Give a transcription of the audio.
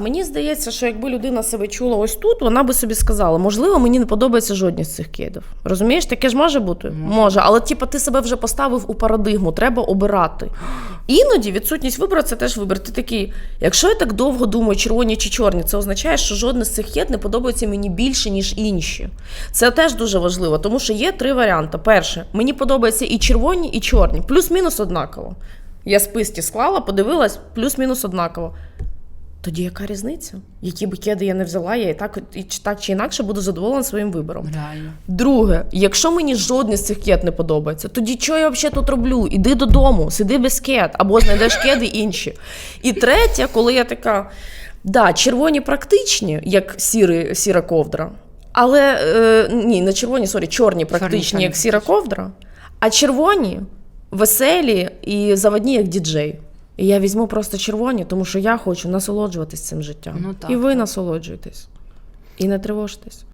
Мені здається, що якби людина себе чула ось тут, вона би собі сказала, можливо, мені не подобається жодні з цих кедів. Розумієш, таке ж може бути? Може, але типу, ти себе вже поставив у парадигму, треба обирати. Іноді відсутність вибору це теж вибір. Ти такий, якщо я так довго думаю, червоні чи чорні, це означає, що жодне з цих кед не подобається мені більше, ніж інші. Це теж дуже важливо, тому що є три варіанти. Перше, мені подобаються і червоні, і чорні, плюс-мінус однаково. Я списки склала, подивилась, плюс-мінус однаково. Тоді яка різниця? Які б кеди я не взяла, я і так, і так чи інакше буду задоволена своїм вибором. Реально. Друге, якщо мені жодний з цих кед не подобається, тоді що я взагалі тут роблю? Іди додому, сиди без кед, або знайдеш кеди інші. І третє, коли я така, да, червоні практичні, як сірий, сіра ковдра. Але е, ні, не червоні, сорі, чорні практичні, чорні, як сіра ковдра, а червоні веселі і заводні, як діджей. І я візьму просто червоні, тому що я хочу насолоджуватись цим життям. Ну так, і ви так. насолоджуєтесь. І не тривожтесь.